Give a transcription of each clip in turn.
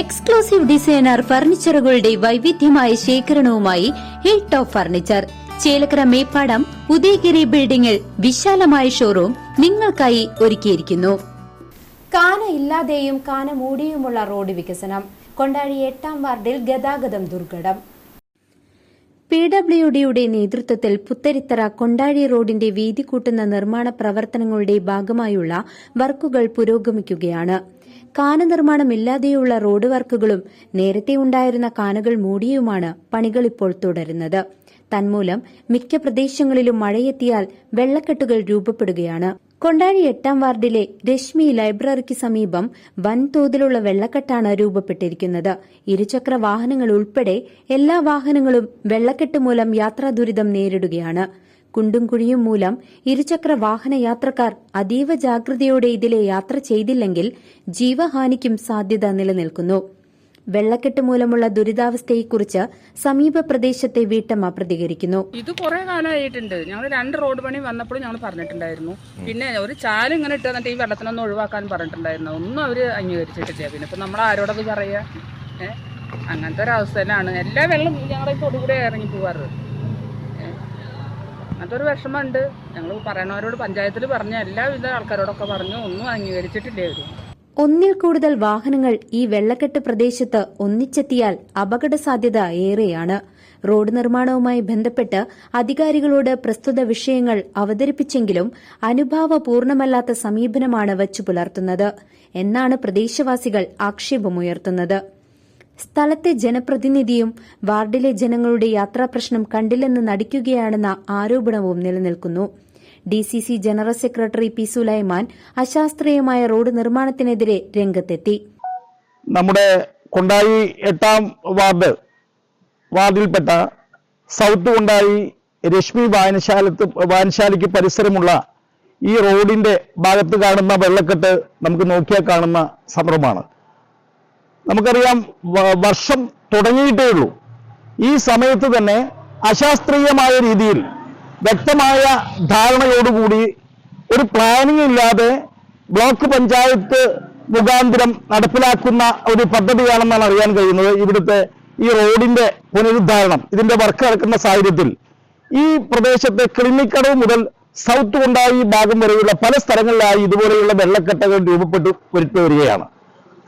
Exclusive designer ഫർണിച്ചറുകളുടെ വൈവിധ്യമായ ശേഖരണവുമായി hill top furniture Chelakkara Meppadam Udayagiri ബിൽഡിംഗിൽ വിശാലമായ ഷോറൂം നിങ്ങൾക്കായി ഒരുക്കിയിരിക്കുന്നു. കാന ഇല്ലാതെയും കാന മൂടിയുമുള്ള റോഡ് വികസനം. കൊണ്ടാഴി എട്ടാം വാർഡിൽ ഗതാഗതം ദുർഘടം. പി ഡബ്ല്യു ഡിയുടെ നേതൃത്വത്തിൽ പുത്തരിത്തറ കൊണ്ടാഴി റോഡിന്റെ വീതി കൂട്ടുന്ന നിർമ്മാണ പ്രവർത്തനങ്ങളുടെ ഭാഗമായുള്ള വർക്കുകൾ പുരോഗമിക്കുകയാണ്. കാന നിർമ്മാണമില്ലാതെയുള്ള റോഡ് വർക്കുകളും നേരത്തെ ഉണ്ടായിരുന്ന കാനകൾ മൂടിയുമാണ് പണികൾ ഇപ്പോൾ തുടരുന്നത്. തന്മൂലം മിക്ക പ്രദേശങ്ങളിലും മഴയെത്തിയാൽ വെള്ളക്കെട്ടുകൾ രൂപപ്പെടുകയാണ്. കൊണ്ടാഴി എട്ടാം വാർഡിലെ രശ്മി ലൈബ്രറിക്ക് സമീപം വൻതോതിലുള്ള വെള്ളക്കെട്ടാണ് രൂപപ്പെട്ടിരിക്കുന്നത്. ഇരുചക്ര വാഹനങ്ങൾ ഉൾപ്പെടെ എല്ലാ വാഹനങ്ങളും വെള്ളക്കെട്ട് മൂലം യാത്രാ ദുരിതം നേരിടുകയാണ്. കുണ്ടും കുഴിയും മൂലം ഇരുചക്ര വാഹന യാത്രക്കാർ അതീവ ജാഗ്രതയോടെ ഇതിലെ യാത്ര ചെയ്തില്ലെങ്കിൽ ജീവഹാനിക്കും സാധ്യത നിലനിൽക്കുന്നു. വെള്ളക്കെട്ട് മൂലമുള്ള ദുരിതാവസ്ഥയെക്കുറിച്ച് സമീപ പ്രദേശത്തെ വീട്ടമ്മ പ്രതികരിക്കുന്നു. ഇത് കുറെ കാലമായിട്ടുണ്ട്. ഞങ്ങൾ രണ്ട് റോഡ് പണി വന്നപ്പോഴും ഞങ്ങൾ പറഞ്ഞിട്ടുണ്ടായിരുന്നു. പിന്നെ ഒരു ചാൽ ഇങ്ങനെ ഇട്ട് തന്നിട്ട് ഈ വെള്ളത്തിനൊന്നും ഒഴിവാക്കാൻ പറഞ്ഞിട്ടുണ്ടായിരുന്നു. ഒന്നും അവർ അംഗീകരിച്ചിട്ടില്ല. പിന്നെ നമ്മൾ ആരോടത് പറയുക അങ്ങനത്തെ ഒരു അവസ്ഥയിലാണ് എല്ലാ വെള്ളം ഞങ്ങളെ തൊടുകൂടെ ഇറങ്ങി പോവാറ്? അങ്ങനത്തെ ഒരു വിഷമമുണ്ട്. ഞങ്ങൾ പറയണവരോട് പഞ്ചായത്തിൽ പറഞ്ഞ എല്ലാവിധ ആൾക്കാരോടൊക്കെ പറഞ്ഞു ഒന്നും അംഗീകരിച്ചിട്ടില്ല അവർ ഒന്നിൽ കൂടുതൽ വാഹനങ്ങൾ ഈ വെള്ളക്കെട്ട് പ്രദേശത്ത് ഒന്നിച്ചെത്തിയാൽ അപകട സാധ്യത ഏറെയാണ്. റോഡ് നിർമ്മാണവുമായി ബന്ധപ്പെട്ട് അധികാരികളോട് പ്രസ്തുത വിഷയങ്ങൾ അവതരിപ്പിച്ചെങ്കിലും അനുഭാവപൂർണമല്ലാത്ത സമീപനമാണ് വച്ചു പുലർത്തുന്നത്. എന്നാണ് പ്രദേശവാസികൾ ആക്ഷേപമുയർത്തുന്നത്. സ്ഥലത്തെ ജനപ്രതിനിധിയും വാർഡിലെ ജനങ്ങളുടെ യാത്രാ പ്രശ്നം കണ്ടില്ലെന്ന് നടിക്കുകയാണെന്ന ആരോപണവും നിലനിൽക്കുന്നു. D C C general secretary P Sulaiman അശാസ്ത്രീയമായ റോഡ് നിർമ്മാണത്തിനെതിരെ രംഗത്തെത്തി. നമ്മുടെ കൊണ്ടായി എട്ടാം വാർഡ് വാർഡിൽപ്പെട്ട സൗത്ത് കൊണ്ടായി രശ്മി വായനശാലത്ത് വായനശാലയ്ക്ക് പരിസരമുള്ള ഈ റോഡിന്റെ ഭാഗത്ത് കാണുന്ന വെള്ളക്കെട്ട് നമുക്ക് നോക്കിയാൽ കാണുന്ന സന്ദർഭമാണ് നമുക്കറിയാം വർഷം തുടങ്ങിയിട്ടേ ഉള്ളൂ. ഈ സമയത്ത് തന്നെ അശാസ്ത്രീയമായ രീതിയിൽ വ്യക്തമായ ധാരണയോടുകൂടി ഒരു പ്ലാനിംഗ് ഇല്ലാതെ ബ്ലോക്ക് പഞ്ചായത്ത് മുഖാന്തരം നടപ്പിലാക്കുന്ന ഒരു പദ്ധതിയാണെന്നാണ് അറിയാൻ കഴിയുന്നത്. ഇവിടുത്തെ ഈ റോഡിന്റെ പുനരുദ്ധാരണം ഇതിന്റെ വർക്ക് നടക്കുന്ന സാഹചര്യത്തിൽ. ഈ പ്രദേശത്തെ ക്ലിനിക്കടവ് മുതൽ സൗത്ത് കൊണ്ടായി ഭാഗം വരെയുള്ള പല സ്ഥലങ്ങളിലായി ഇതുപോലെയുള്ള വെള്ളക്കെട്ടുകൾ രൂപപ്പെട്ടു വരുത്തി വരികയാണ്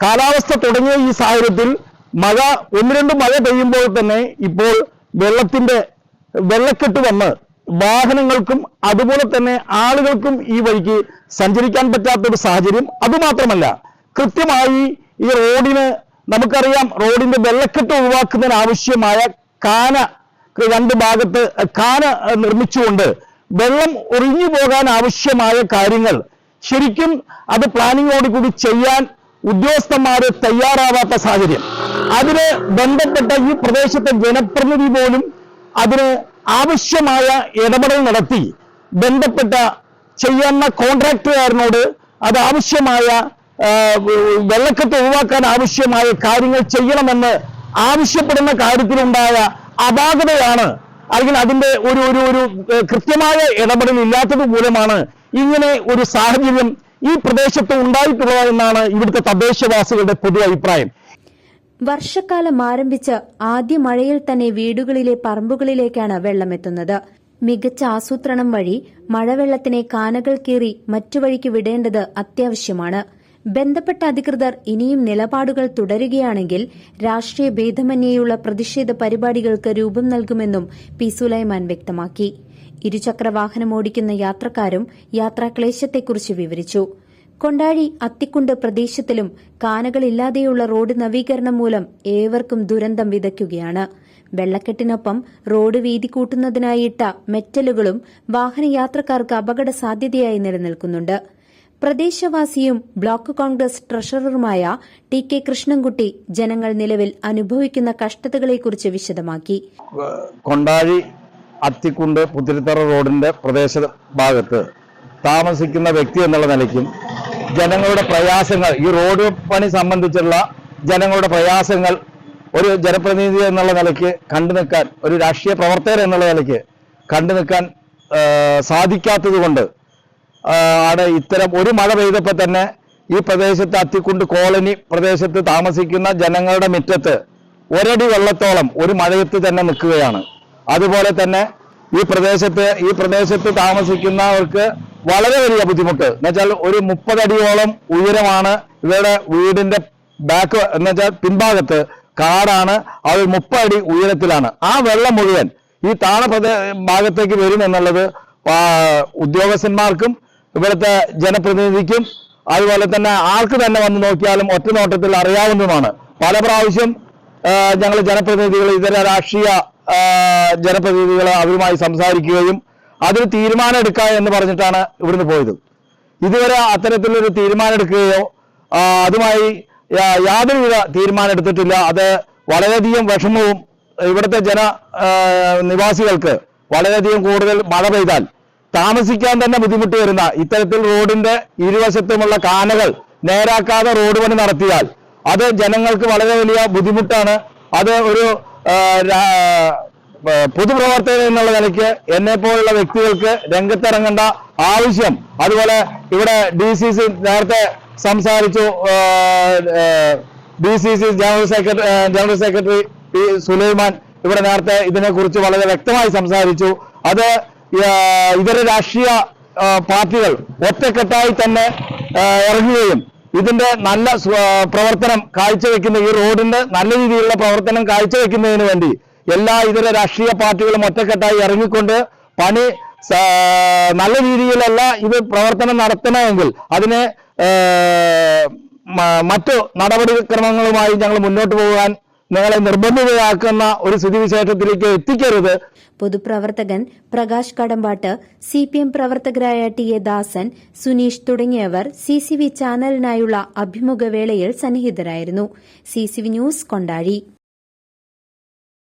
കാലാവസ്ഥ തുടങ്ങിയ ഈ സാഹചര്യത്തിൽ മഴ ഒന്ന് രണ്ട് മഴ പെയ്യുമ്പോൾ തന്നെ ഇപ്പോൾ വെള്ളത്തിന്റെ വെള്ളക്കെട്ട് വന്ന് വാഹനങ്ങൾക്കും അതുപോലെ തന്നെ ആളുകൾക്കും ഈ വഴിക്ക് സഞ്ചരിക്കാൻ പറ്റാത്ത ഒരു സാഹചര്യം അതുമാത്രമല്ല. കൃത്യമായി ഈ റോഡിന് നമുക്കറിയാം റോഡിന്റെ വെള്ളക്കെട്ട് ഒഴിവാക്കുന്നതിന് ആവശ്യമായ കാന രണ്ട് ഭാഗത്ത് കാന നിർമ്മിച്ചുകൊണ്ട് വെള്ളം ഒഴിഞ്ഞു പോകാൻ ആവശ്യമായ കാര്യങ്ങൾ ശരിക്കും അത് പ്ലാനിങ്ങോട് കൂടി ചെയ്യാൻ ഉദ്യോഗസ്ഥന്മാര് തയ്യാറാവാത്ത സാഹചര്യം. അതിന് ബന്ധപ്പെട്ട ഈ പ്രദേശത്തെ ജനപ്രതിനിധി പോലും അതിന് ആവശ്യമായ ഇടപെടൽ നടത്തി. ബന്ധപ്പെട്ട ചെയ്യുന്ന കോൺട്രാക്ടറുകാരനോട് അത് ആവശ്യമായ വെള്ളക്കെട്ട് ഒഴിവാക്കാൻ ആവശ്യമായ കാര്യങ്ങൾ ചെയ്യണമെന്ന് ആവശ്യപ്പെടുന്ന കാര്യത്തിലുണ്ടായ അപാകതയാണ് അല്ലെങ്കിൽ അതിന്റെ ഒരു ഒരു കൃത്യമായ ഇടപെടൽ ഇല്ലാത്തത് മൂലമാണ് ഇങ്ങനെ ഒരു സാഹചര്യം ഈ പ്രദേശത്ത് ഉണ്ടായിട്ടുള്ളത് എന്നാണ് ഇവിടുത്തെ തദ്ദേശവാസികളുടെ പൊതു അഭിപ്രായം. വർഷക്കാലം ആരംഭിച്ച് ആദ്യ മഴയിൽ തന്നെ വീടുകളിലെ പറമ്പുകളിലേക്കാണ് വെള്ളമെത്തുന്നത്. മികച്ച ആസൂത്രണം വഴി മഴവെള്ളത്തിനെ കാനകൾ കീറി മറ്റു വഴിക്ക് വിടേണ്ടത് അത്യാവശ്യമാണ്. ബന്ധപ്പെട്ട അധികൃതർ ഇനിയും നിലപാടുകൾ തുടരുകയാണെങ്കിൽ രാഷ്ട്രീയ ഭേദമന്യേയുള്ള പ്രതിഷേധ പരിപാടികൾക്ക് രൂപം നൽകുമെന്നും പി സുലൈമാൻ വ്യക്തമാക്കി. ഇരുചക്ര വാഹനം ഓടിക്കുന്ന യാത്രക്കാരും യാത്രാക്ലേശത്തെക്കുറിച്ച് വിവരിച്ചു. കൊണ്ടാഴി അത്തിക്കുണ്ട് പ്രദേശത്തിലും കാനകളില്ലാതെയുള്ള റോഡ് നവീകരണം മൂലം ഏവർക്കും ദുരന്തം വിതയ്ക്കുകയാണ്. വെള്ളക്കെട്ടിനൊപ്പം റോഡ് വീതി കൂട്ടുന്നതിനായിട്ട മെറ്റലുകളും വാഹനയാത്രക്കാർക്ക് അപകട സാധ്യതയായി നിലനിൽക്കുന്നുണ്ട്. പ്രദേശവാസിയും ബ്ലോക്ക് കോൺഗ്രസ് ട്രഷററുമായ ടി കെ കൃഷ്ണൻകുട്ടി ജനങ്ങൾ നിലവിൽ അനുഭവിക്കുന്ന കഷ്ടതകളെക്കുറിച്ച് വിശദമാക്കി. കൊണ്ടാഴി അത്തിക്കുണ്ട് പുത്തിരിത്തറ റോഡിന്റെ പ്രദേശ ഭാഗത്ത്. താമസിക്കുന്ന വ്യക്തി എന്നുള്ള നിലയ്ക്കും ജനങ്ങളുടെ പ്രയാസങ്ങൾ ഈ റോഡ് പണി സംബന്ധിച്ചുള്ള ജനങ്ങളുടെ പ്രയാസങ്ങൾ ഒരു ജനപ്രതിനിധി എന്നുള്ള നിലയ്ക്ക് കണ്ടു നിൽക്കാൻ ഒരു രാഷ്ട്രീയ പ്രവർത്തകർ എന്നുള്ള നിലയ്ക്ക് കണ്ടു നിൽക്കാൻ സാധിക്കാത്തത് കൊണ്ട് ആണ് ഇത്തരം ഒരു മഴ പെയ്തപ്പോൾ തന്നെ ഈ പ്രദേശത്ത് അത്തിക്കുണ്ട് കോളനി പ്രദേശത്ത് താമസിക്കുന്ന ജനങ്ങളുടെ മുറ്റത്ത് ഒരടി വെള്ളത്തോളം ഒരു മഴയത്ത് തന്നെ നിൽക്കുകയാണ്. അതുപോലെ തന്നെ ഈ പ്രദേശത്ത് ഈ പ്രദേശത്ത് താമസിക്കുന്നവർക്ക് വളരെ വലിയ ബുദ്ധിമുട്ട്. എന്നുവെച്ചാൽ ഒരു മുപ്പതടിയോളം ഉയരമാണ് ഇവരുടെ വീടിന്റെ ബാക്ക് എന്നുവെച്ചാൽ പിൻഭാഗത്ത് കാടാണ്. അത് മുപ്പതടി ഉയരത്തിലാണ്. ആ വെള്ളം മുഴുവൻ ഈ താണ ഭാഗത്തേക്ക് വരും എന്നുള്ളത് ഉദ്യോഗസ്ഥന്മാർക്കും ഇവിടുത്തെ ജനപ്രതിനിധിക്കും അതുപോലെ തന്നെ ആർക്ക് തന്നെ വന്ന് നോക്കിയാലും ഒറ്റ നോട്ടത്തിൽ അറിയാവുന്നതുമാണ്. പല പ്രാവശ്യം ഞങ്ങൾ ജനപ്രതിനിധികൾ ഇതര രാഷ്ട്രീയ ജനപ്രതിനിധികൾ അവരുമായി സംസാരിക്കുകയും അതിന് തീരുമാനം എടുക്കുക എന്ന് പറഞ്ഞിട്ടാണ് ഇവിടുന്ന് പോയത്. ഇതുവരെ അത്തരത്തിലൊരു തീരുമാനം എടുക്കുകയോ അതുമായി യാതൊരു യാതൊരുവിധ തീരുമാനം എടുത്തിട്ടില്ല അത് വളരെയധികം വിഷമവും ഇവിടുത്തെ ജന നിവാസികൾക്ക് വളരെയധികം കൂടുതൽ മഴ പെയ്താൽ താമസിക്കാൻ തന്നെ ബുദ്ധിമുട്ട് വരുന്ന ഇത്തരത്തിൽ റോഡിന്റെ ഇരുവശത്തുമുള്ള കാനകൾ നേരാക്കാതെ റോഡ് പണി നടത്തിയാൽ അത് ജനങ്ങൾക്ക് വളരെ വലിയ ബുദ്ധിമുട്ടാണ്. അത് ഒരു പൊതുപ്രവർത്തകൻ എന്നുള്ള നിലയ്ക്ക് എന്നെ പോലുള്ള വ്യക്തികൾക്ക് രംഗത്തിറങ്ങേണ്ട ആവശ്യം. അതുപോലെ ഇവിടെ ഡി സി സി നേരത്തെ സംസാരിച്ചു D C C general secretary general secretary P Sulaiman ഇവിടെ നേരത്തെ ഇതിനെക്കുറിച്ച് വളരെ വ്യക്തമായി സംസാരിച്ചു. അത് ഇതര രാഷ്ട്രീയ പാർട്ടികൾ ഒറ്റക്കെട്ടായി തന്നെ ഇറങ്ങുകയും ഇതിന്റെ നല്ല പ്രവർത്തനം കാഴ്ചവെക്കുന്ന ഈ റോഡിന്റെ നല്ല രീതിയിലുള്ള പ്രവർത്തനം കാഴ്ചവെക്കുന്നതിന് വേണ്ടി എല്ലാ ഇതര രാഷ്ട്രീയ പാർട്ടികളും ഒറ്റക്കെട്ടായി ഇറങ്ങിക്കൊണ്ട് പണി നല്ല രീതിയിലല്ല ഇത് പ്രവർത്തനം നടത്തണമെങ്കിൽ അതിനെ മറ്റു നടപടിക്രമങ്ങളുമായി ഞങ്ങൾ മുന്നോട്ട് പോകാൻ നിങ്ങളെ നിർബന്ധിതരാക്കുന്ന ഒരു സ്ഥിതിവിശേഷത്തിലേക്ക് എത്തിക്കരുത്. പൊതുപ്രവർത്തകൻ Prakash Kadambattu C P M പ്രവർത്തകരായ ടി എ ദാസൻ സുനീഷ് തുടങ്ങിയവർ സി സി വി ചാനലിനായുള്ള അഭിമുഖവേളയിൽ സന്നിഹിതരായിരുന്നു. C C V news Kondazhi.